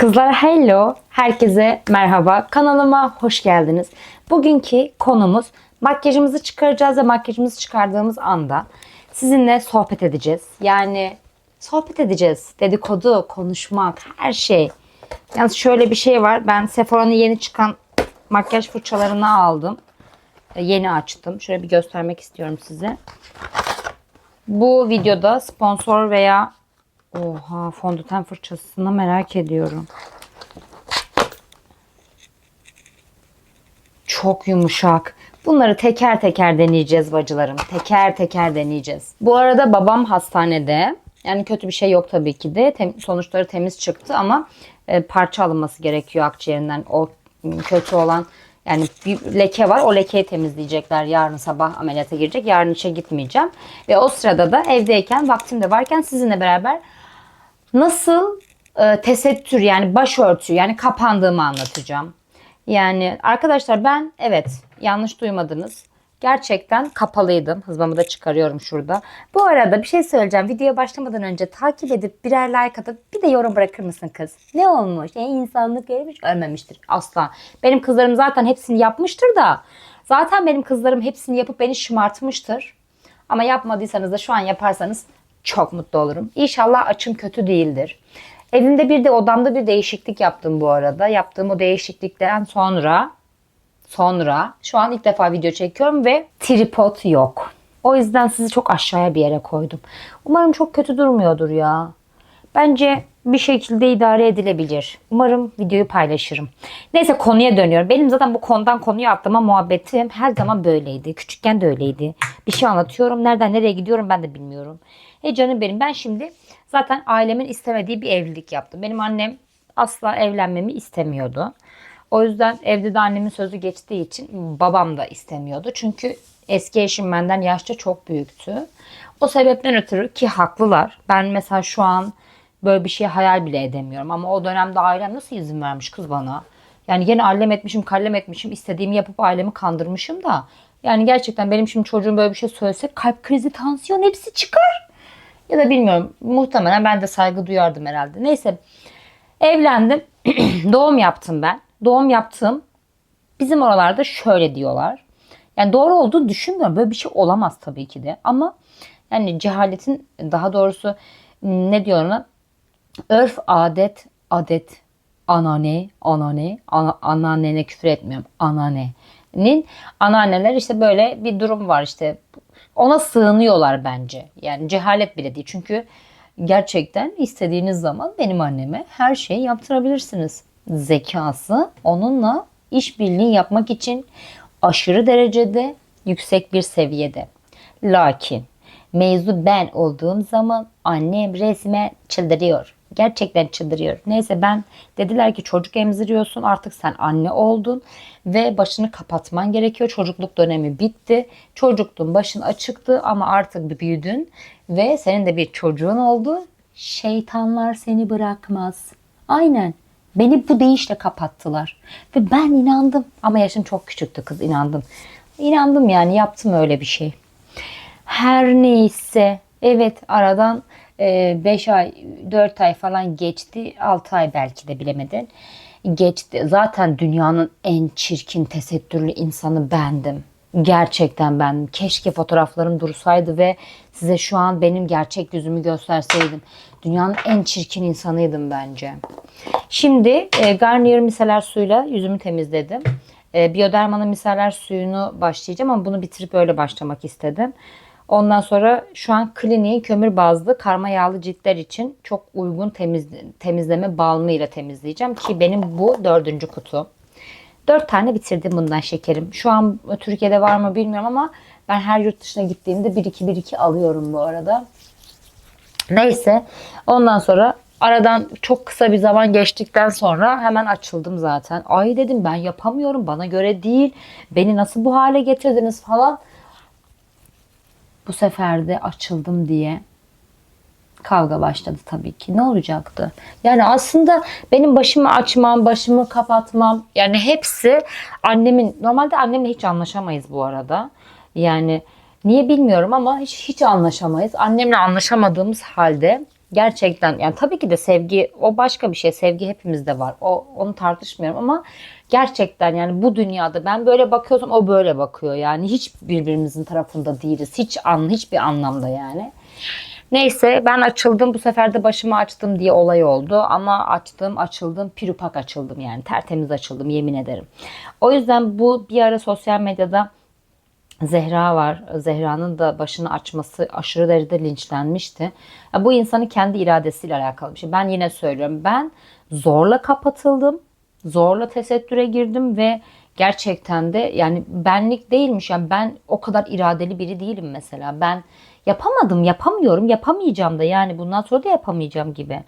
Kızlar hello, herkese merhaba. Kanalıma hoş geldiniz. Bugünkü konumuz makyajımızı çıkaracağız ve makyajımızı çıkardığımız anda sizinle sohbet edeceğiz. Yani sohbet edeceğiz. Dedikodu, konuşmak, her şey. Yalnız şöyle bir şey var. Ben Sephora'nın yeni çıkan makyaj fırçalarını aldım. E, Yeni açtım. Şöyle bir göstermek istiyorum size. Bu videoda sponsor veya Oha fondöten fırçasını merak ediyorum. Çok yumuşak. Bunları teker teker deneyeceğiz bacılarım. Teker teker deneyeceğiz. Bu arada babam hastanede. Yani kötü bir şey yok tabii ki de. Tem- sonuçları temiz çıktı ama e, parça alınması gerekiyor akciğerinden. O kötü olan yani bir leke var. O lekeyi temizleyecekler. Yarın sabah ameliyata girecek. Yarın işe gitmeyeceğim. Ve o sırada da evdeyken, vaktim de varken sizinle beraber nasıl e, tesettür yani başörtü yani kapandığımı anlatacağım. Yani arkadaşlar ben evet yanlış duymadınız. Gerçekten kapalıydım. Hızmamı da çıkarıyorum şurada. Bu arada bir şey söyleyeceğim. Videoya başlamadan önce takip edip birer like atıp bir de yorum bırakır mısın kız? Ne olmuş? E, insanlık ölmüş. Ölmemiştir. Asla. Benim kızlarım zaten hepsini yapmıştır da. Zaten benim kızlarım hepsini yapıp beni şımartmıştır. Ama yapmadıysanız da şu an yaparsanız çok mutlu olurum. İnşallah açım kötü değildir. Evimde bir de odamda bir değişiklik yaptım bu arada. Yaptığım o değişiklikten sonra sonra şu an ilk defa video çekiyorum ve tripod yok. O yüzden sizi çok aşağıya bir yere koydum. Umarım çok kötü durmuyordur ya. Bence bir şekilde idare edilebilir. Umarım videoyu paylaşırım. Neyse konuya dönüyorum. Benim zaten bu konudan konuya atlama muhabbetim her zaman böyleydi. Küçükken de öyleydi. Bir şey anlatıyorum. Nereden nereye gidiyorum ben de bilmiyorum. E canım benim ben şimdi zaten ailemin istemediği bir evlilik yaptım. Benim annem asla evlenmemi istemiyordu. O yüzden evde de annemin sözü geçtiği için babam da istemiyordu. Çünkü eski eşim benden yaşça çok büyüktü. O sebepten ötürü ki haklılar. Ben mesela şu an böyle bir şey hayal bile edemiyorum. Ama o dönemde ailem nasıl izin vermiş kız bana? Yani yine allem etmişim, kallem etmişim. istediğimi yapıp ailemi kandırmışım da. Yani gerçekten benim şimdi çocuğum böyle bir şey söylese kalp krizi, tansiyon hepsi çıkar. Ya da bilmiyorum. Muhtemelen ben de saygı duyardım herhalde. Neyse. Evlendim. Doğum yaptım ben. Doğum yaptım. Bizim oralarda şöyle diyorlar. Yani doğru olduğunu düşünmüyorum. Böyle bir şey olamaz tabii ki de. Ama yani cehaletin daha doğrusu ne diyor ona? Örf, adet, adet, anane, anane, ana, anneannene küfür etmiyorum. Anneannenin anneanneler işte böyle bir durum var işte. Ona sığınıyorlar bence. Yani cehalet bile değil. Çünkü gerçekten istediğiniz zaman benim anneme her şeyi yaptırabilirsiniz. Zekası onunla işbirliği yapmak için aşırı derecede yüksek bir seviyede. Lakin mevzu ben olduğum zaman annem resmen çıldırıyor. Gerçekten çıldırıyor. Neyse ben dediler ki çocuk emziriyorsun artık sen anne oldun ve başını kapatman gerekiyor. Çocukluk dönemi bitti. Çocukluğun başın açıktı ama artık büyüdün ve senin de bir çocuğun oldu. Şeytanlar seni bırakmaz. Aynen. Beni bu deyişle kapattılar. Ve ben inandım. Ama yaşım çok küçüktü kız inandım. İnandım yani yaptım öyle bir şey. Her neyse evet aradan 5 ay 4 ay falan geçti 6 ay belki de bilemedin. Geçti. Zaten dünyanın en çirkin tesettürlü insanı bendim. Gerçekten ben keşke fotoğraflarım dursaydı ve size şu an benim gerçek yüzümü gösterseydim. Dünyanın en çirkin insanıydım bence. Şimdi e, Garnier miseler suyla yüzümü temizledim. E, Bioderma'nın miseler suyunu başlayacağım ama bunu bitirip öyle başlamak istedim Ondan sonra şu an kliniğin kömür bazlı karma yağlı ciltler için çok uygun temiz, temizleme balmı ile temizleyeceğim. Ki benim bu dördüncü kutu. Dört tane bitirdim bundan şekerim. Şu an Türkiye'de var mı bilmiyorum ama ben her yurt dışına gittiğimde 1-2-1-2 alıyorum bu arada. Neyse ondan sonra aradan çok kısa bir zaman geçtikten sonra hemen açıldım zaten. Ay dedim ben yapamıyorum bana göre değil. Beni nasıl bu hale getirdiniz falan bu sefer de açıldım diye kavga başladı tabii ki. Ne olacaktı? Yani aslında benim başımı açmam, başımı kapatmam yani hepsi annemin normalde annemle hiç anlaşamayız bu arada. Yani niye bilmiyorum ama hiç hiç anlaşamayız. Annemle anlaşamadığımız halde Gerçekten yani tabii ki de sevgi o başka bir şey. Sevgi hepimizde var. O onu tartışmıyorum ama gerçekten yani bu dünyada ben böyle bakıyorsam o böyle bakıyor. Yani hiç birbirimizin tarafında değiliz. Hiç an hiçbir anlamda yani. Neyse ben açıldım bu sefer de başımı açtım diye olay oldu ama açtım açıldım pirupak açıldım yani tertemiz açıldım yemin ederim. O yüzden bu bir ara sosyal medyada Zehra var. Zehra'nın da başını açması aşırı derecede linçlenmişti. Bu insanın kendi iradesiyle alakalı bir şey. Ben yine söylüyorum. Ben zorla kapatıldım. Zorla tesettüre girdim ve gerçekten de yani benlik değilmiş. Yani ben o kadar iradeli biri değilim mesela. Ben yapamadım, yapamıyorum, yapamayacağım da yani bundan sonra da yapamayacağım gibi.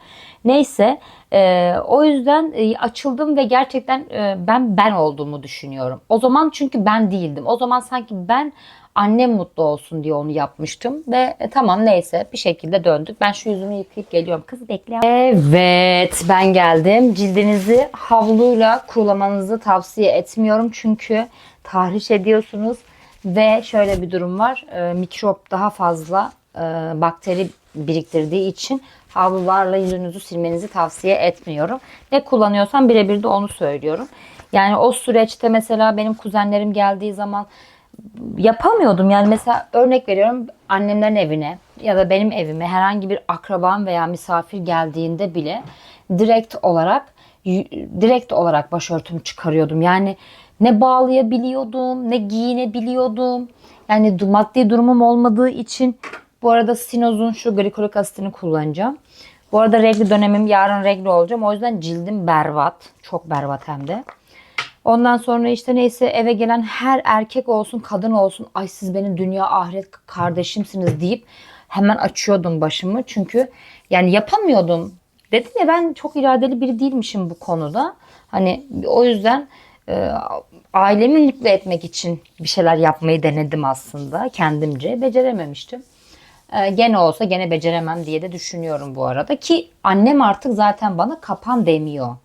Neyse e, o yüzden e, açıldım ve gerçekten e, ben ben olduğumu düşünüyorum. O zaman çünkü ben değildim. O zaman sanki ben annem mutlu olsun diye onu yapmıştım ve e, tamam neyse bir şekilde döndük. Ben şu yüzümü yıkayıp geliyorum. Kız bekle. Evet ben geldim. Cildinizi havluyla kurulamanızı tavsiye etmiyorum çünkü tahriş ediyorsunuz ve şöyle bir durum var. E, mikrop daha fazla e, bakteri biriktirdiği için havlularla yüzünüzü silmenizi tavsiye etmiyorum. Ne kullanıyorsam birebir de onu söylüyorum. Yani o süreçte mesela benim kuzenlerim geldiği zaman yapamıyordum. Yani mesela örnek veriyorum annemlerin evine ya da benim evime herhangi bir akrabam veya misafir geldiğinde bile direkt olarak direkt olarak başörtümü çıkarıyordum. Yani ne bağlayabiliyordum, ne giyinebiliyordum. Yani maddi durumum olmadığı için bu arada Sinoz'un şu glikolik asitini kullanacağım. Bu arada regl dönemim yarın regl olacağım. O yüzden cildim berbat. Çok berbat hem de. Ondan sonra işte neyse eve gelen her erkek olsun kadın olsun ay siz benim dünya ahiret kardeşimsiniz deyip hemen açıyordum başımı. Çünkü yani yapamıyordum. Dedim ya ben çok iradeli biri değilmişim bu konuda. Hani o yüzden e, ailemi mutlu etmek için bir şeyler yapmayı denedim aslında kendimce. Becerememiştim. E, gene olsa gene beceremem diye de düşünüyorum bu arada. Ki annem artık zaten bana kapan demiyor.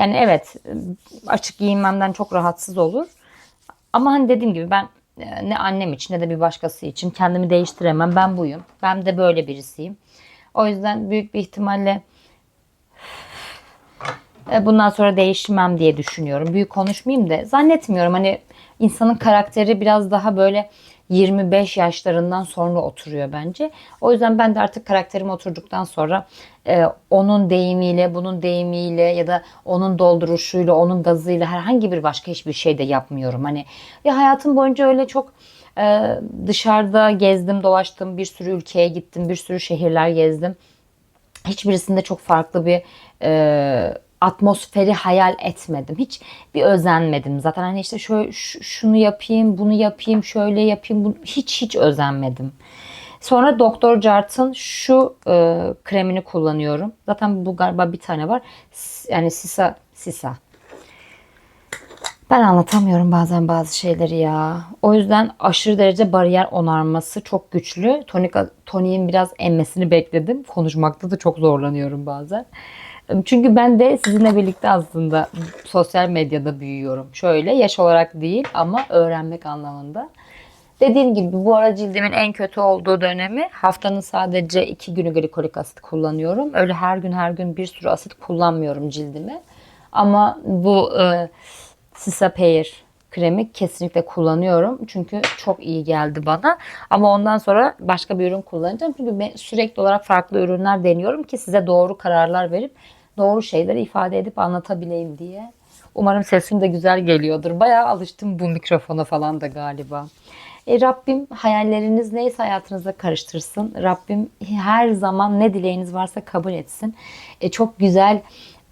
Yani evet açık giyinmemden çok rahatsız olur. Ama hani dediğim gibi ben e, ne annem için ne de bir başkası için kendimi değiştiremem. Ben buyum. Ben de böyle birisiyim. O yüzden büyük bir ihtimalle e, bundan sonra değişmem diye düşünüyorum. Büyük konuşmayayım da zannetmiyorum. Hani insanın karakteri biraz daha böyle 25 yaşlarından sonra oturuyor bence. O yüzden ben de artık karakterim oturduktan sonra e, onun deyimiyle, bunun deyimiyle ya da onun dolduruşuyla, onun gazıyla herhangi bir başka hiçbir şey de yapmıyorum. Hani ya hayatım boyunca öyle çok e, dışarıda gezdim, dolaştım, bir sürü ülkeye gittim, bir sürü şehirler gezdim. Hiçbirisinde çok farklı bir e, atmosferi hayal etmedim. Hiç bir özenmedim. Zaten hani işte şöyle şunu yapayım, bunu yapayım, şöyle yapayım. Hiç hiç özenmedim. Sonra Doktor Jart'ın şu e, kremini kullanıyorum. Zaten bu galiba bir tane var. Yani Sisa Sisa. Ben anlatamıyorum bazen bazı şeyleri ya. O yüzden aşırı derece bariyer onarması çok güçlü. Tonik toniğin biraz emmesini bekledim. Konuşmakta da çok zorlanıyorum bazen. Çünkü ben de sizinle birlikte aslında sosyal medyada büyüyorum. Şöyle yaş olarak değil ama öğrenmek anlamında. Dediğim gibi bu ara cildimin en kötü olduğu dönemi haftanın sadece iki günü glikolik asit kullanıyorum. Öyle her gün her gün bir sürü asit kullanmıyorum cildime. Ama bu e, Sisapeir kremi kesinlikle kullanıyorum. Çünkü çok iyi geldi bana. Ama ondan sonra başka bir ürün kullanacağım. Çünkü ben sürekli olarak farklı ürünler deniyorum ki size doğru kararlar verip doğru şeyleri ifade edip anlatabileyim diye. Umarım sesim de güzel geliyordur. Bayağı alıştım bu mikrofona falan da galiba. E, Rabbim hayalleriniz neyse hayatınıza karıştırsın. Rabbim her zaman ne dileğiniz varsa kabul etsin. E, çok güzel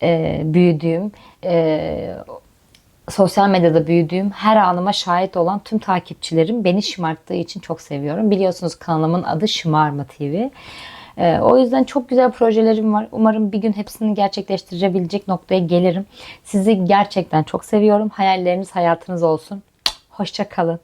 e, büyüdüğüm, e, sosyal medyada büyüdüğüm her anıma şahit olan tüm takipçilerim beni şımarttığı için çok seviyorum. Biliyorsunuz kanalımın adı Şımarma TV. Ee, o yüzden çok güzel projelerim var. Umarım bir gün hepsini gerçekleştirebilecek noktaya gelirim. Sizi gerçekten çok seviyorum. Hayalleriniz hayatınız olsun. Hoşça kalın.